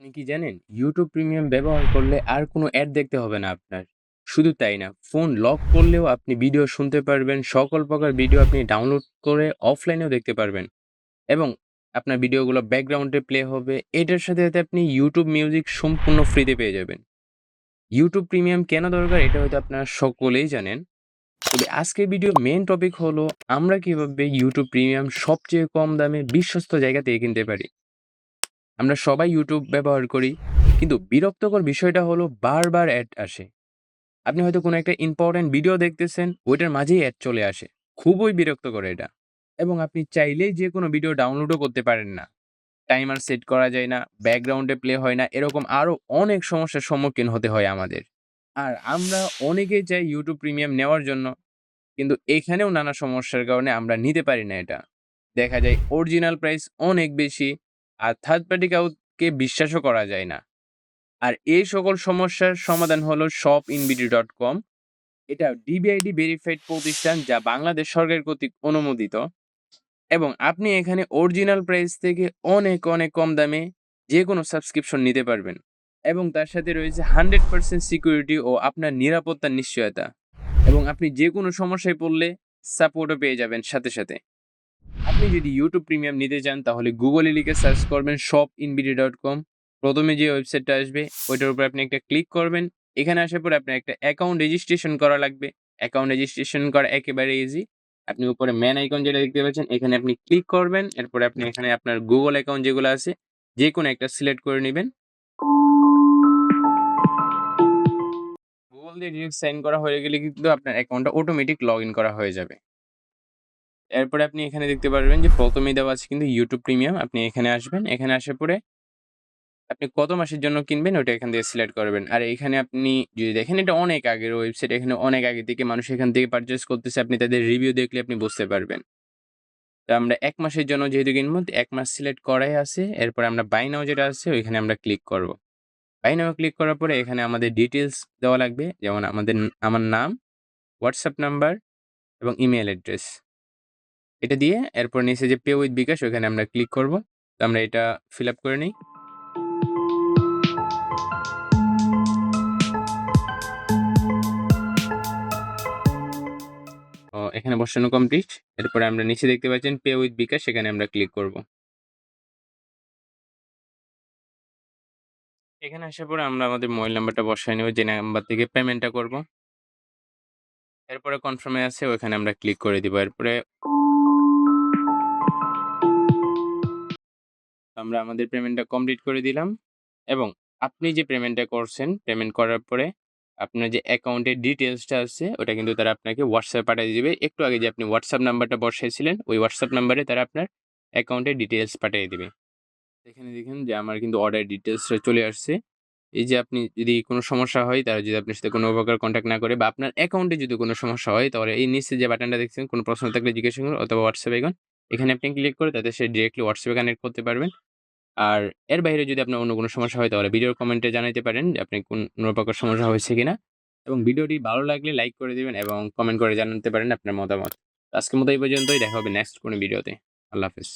আপনি কি জানেন? ইউটিউব প্রিমিয়াম ব্যবহার করলে আর কোনো অ্যাড দেখতে হবে না আপনার। শুধু তাই না, ফোন লক করলেও আপনি ভিডিও শুনতে পারবেন। সকল প্রকার ভিডিও আপনি ডাউনলোড করে অফলাইনেও দেখতে পারবেন। এবং আপনার ভিডিওগুলো ব্যাকগ্রাউন্ডে প্লে হবে। এটার সাথে, সাথে আপনি ইউটিউব মিউজিক সম্পূর্ণ ফ্রিতে পেয়ে যাবেন। ইউটিউব প্রিমিয়াম কেন দরকার? এটা হয়তো আপনারা সকলেই জানেন। তবে আজকের ভিডিওর মেইন টপিক হলো আমরা কীভাবে ইউটিউব প্রিমিয়াম সবচেয়ে কম দামে বিশ্বস্ত জায়গা থেকে কিনতে পারি। আমরা সবাই ইউটিউব ব্যবহার করি। কিন্তু বিরক্তকর বিষয়টা হলো বারবার অ্যাড আসে। আপনি হয়তো কোনো একটা ইম্পোর্টেন্ট ভিডিও দেখতেছেন, ওইটার মাঝেই অ্যাড চলে আসে। খুবই বিরক্তকর এটা। এবং আপনি চাইলেই যে কোনো ভিডিও ডাউনলোডও করতে পারেন না। টাইমার সেট করা যায় না, ব্যাকগ্রাউন্ডে প্লে হয় না। এরকম আরও অনেক সমস্যার সম্মুখীন হতে হয় আমাদের। আর আমরা অনেকেই চাই ইউটিউব প্রিমিয়াম নেওয়ার জন্য। কিন্তু এখানেও নানা সমস্যার কারণে আমরা নিতে পারি না এটা। দেখা যায় অরিজিনাল প্রাইস অনেক বেশি। আর থার্ড পার্টি কাউকে বিশ্বাসও করা যায় না। আর এই সকল সমস্যার সমাধান হলো shopinvideo.com এটা ডিবিআইডি ভেরিফাইড প্রতিষ্ঠান যা বাংলাদেশ সরকার কর্তৃক অনুমোদিত। এবং আপনি এখানে অরিজিনাল প্রাইস থেকে অনেক, অনেক কম দামে যেকোনো সাবস্ক্রিপশন নিতে পারবেন। এবং তার সাথে রয়েছে 100% সিকিউরিটি ও আপনার নিরাপত্তার নিশ্চয়তা। এবং আপনি যেকোনো সমস্যায় পড়লে সাপোর্টও পেয়ে যাবেন সাথে, সাথে। আপনি যদি ইউটিউব প্রিমিয়াম নিতে চান তাহলে গুগলে লিখে সার্চ করবেন শপ ইনবিডি ডট কম প্রথমে যে ওয়েবসাইটটা আসবে ওইটার উপর আপনি একটা ক্লিক করবেন। এখানে আসার পরে আপনার একটা অ্যাকাউন্ট রেজিস্ট্রেশন করা লাগবে। অ্যাকাউন্ট রেজিস্ট্রেশন করা একেবারে ইজি। আপনি উপরে ম্যান আইকন যেটা দেখতে পাচ্ছেন এখানে আপনি ক্লিক করবেন। এরপরে আপনি এখানে আপনার গুগল অ্যাকাউন্ট যেগুলো আছে যেকোনো একটা সিলেক্ট করে নিবেন। গুগল দিয়ে ডিরেক্ট সাইন করা হয়ে গেলে কিন্তু আপনার অ্যাকাউন্টটা অটোমেটিক লগ ইন করা হয়ে যাবে। এরপরে আপনি এখানে দেখতে পারবেন যে প্রথমেই দেওয়া আছে কিন্তু ইউটিউব প্রিমিয়াম। আপনি এখানে আসবেন। এখানে আসার পরে আপনি কত মাসের জন্য কিনবেন ওটা এখান থেকে সিলেক্ট করবেন। আর এখানে আপনি যদি দেখেন এটা অনেক আগের ওয়েবসাইট। এখানে অনেক আগে থেকে মানুষ এখান থেকে পারচেস করতেছে। আপনি তাদের রিভিউ দেখলে আপনি বুঝতে পারবেন। তো আমরা এক মাসের জন্য যেহেতু কিনবো এক মাস সিলেক্ট করাই আছে। এরপরে আমরা বাই নাও যেটা আছে ওইখানে আমরা ক্লিক করব। বাই নাও ক্লিক করার পরে এখানে আমাদের ডিটেলস দেওয়া লাগবে। যেমন আমাদের আমার নাম, হোয়াটসঅ্যাপ নাম্বার এবং ইমেল অ্যাড্রেস। এটা দিয়ে এরপর নিচে যে পে উইথ বিকাশ, ওখানে আমরা ক্লিক করব। তো আমরা এটা ফিল আপ করে নিই এখানে বসানো কমপ্লিট। এরপরে আমরা নিচে দেখতে পাচ্ছেন পে উইথ বিকাশ, সেখানে আমরা ক্লিক করব। এখানে আসার পরে আমরা আমাদের মোবাইল নাম্বারটা বসায় নেব, যে নাম্বার থেকে পেমেন্টটা করব। এরপরে কনফার্মে আছে, ওখানে আমরা ক্লিক করে দিব। এরপরে আমরা আমাদের পেমেন্টটা কমপ্লিট করে দিলাম এবং আপনি যে পেমেন্টটা করছেন, পেমেন্ট করার পরে আপনার যে অ্যাকাউন্টের ডিটেইলসটা আছে ওটা কিন্তু তারা আপনাকে হোয়াটসঅ্যাপ পাঠিয়ে দেবে একটু আগে যে আপনি হোয়াটসঅ্যাপ নাম্বারটা বসাইছিলেন ওই হোয়াটসঅ্যাপ নাম্বারে তারা আপনার অ্যাকাউন্টের ডিটেলস পাঠিয়ে দেবে এখানে দেখেন যে আমার কিন্তু অর্ডার ডিটেলসটা চলে আসছে। এই যে আপনি যদি কোনো সমস্যা হয় তারা যদি আপনার সাথে কোনো প্রকার কন্ট্যাক্ট না করে বা আপনার অ্যাকাউন্টে যদি কোনো সমস্যা হয় তাহলে এই নিচে যে বাটনটা দেখছেন কোনো প্রশ্ন থাকলে জিজ্ঞাসা করুন অথবা হোয়াটসঅ্যাপ আইকন এখানে আপনি ক্লিক করে তাদের সে ডিরেক্টলি হোয়াটসঅ্যাপে কানেক্ট করতে পারবেন। আর এর বাইরে যদি আপনার অন্য কোনো সমস্যা হয়, তাহলে ভিডিওর কমেন্টে জানাইতে পারেন যে আপনি কোনো প্রকার সমস্যা হয়েছে কিনা এবং ভিডিওটি ভালো লাগলে লাইক করে দেবেন এবং কমেন্ট করে জানাতে পারেন আপনার মতামত। আজকের মতো এই পর্যন্তই, দেখা হবে নেক্সট কোনো ভিডিওতে। আল্লাহ হাফেজ।